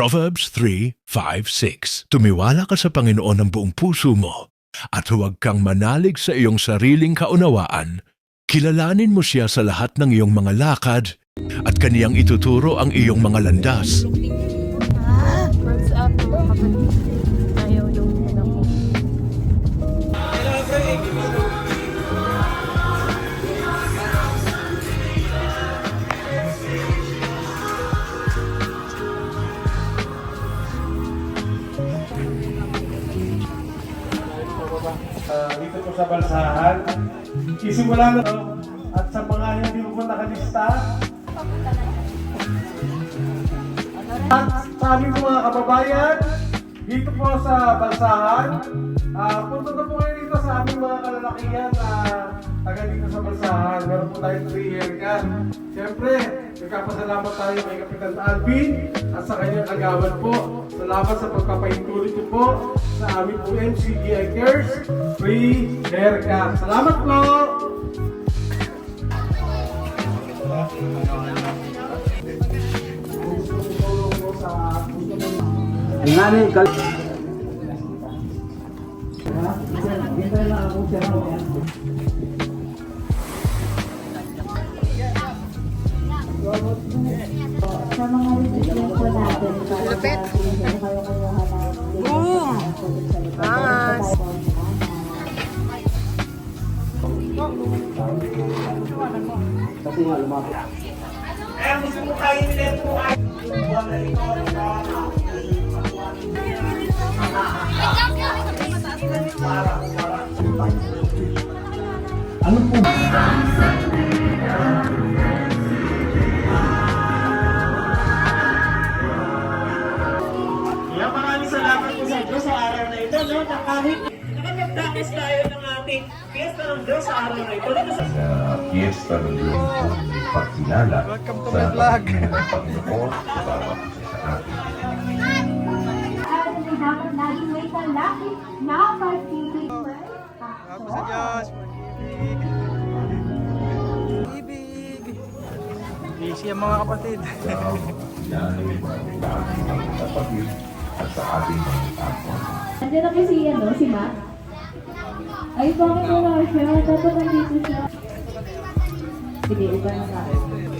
Proverbs 3:5-6 Tumiwala ka sa Panginoon ng buong puso mo at huwag kang manalig sa iyong sariling kaunawaan. Kilalanin mo siya sa lahat ng iyong mga lakad at kaniyang ituturo ang iyong mga landas. Ah, dito po sa Balsahan. Isimula na to. At sa mga hindi po nakalista, at sa aming mga kababayan, dito po sa Balsahan, ah, punta na po kayo dito sa aming mga kalalakihan na taga dito sa Balsahan. Meron po tayong 3 year can. Siyempre, nagkapasalamat tayo kay Kapitan Alvin at sa kanyang kagawan po. Salamat sa pagpapahintuloy niyo po sa aming po MCGI Cares Free Haircut. Salamat po! Ang nanay kal... sa mga recipient po natin para sa hindi kayo kayuhan ng Boom! Angas! Kasi nga lumapit. Ano po? Kaya maraming salamat po sa Diyos sa araw na ito, no? Na kahit nakapagtakis tayo ng ating fiesta ng Diyos sa araw na ito, dito sa fiesta ng iyong pagkilala sa pagkilala ng Panginoon sa bawat isa sa atin. At may dapat laging may talakit na pag-ibig. Ako sa Diyos. Ibig. Busy ang mga kapatid. Sa sa. Nandiyan na kasi ano, si Matt. Ay, bakit wala siya? Dapat nandito siya. Sige, iba na tayo.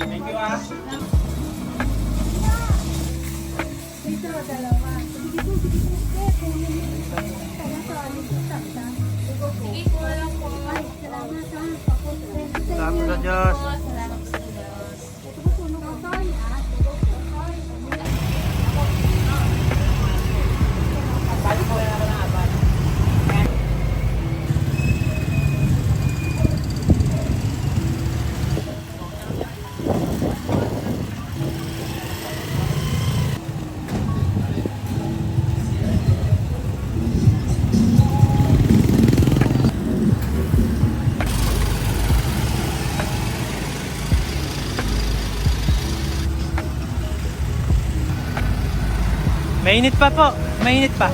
Sige ko alam po. Salamat sa Diyos. Mainit pa po. Mainit pa.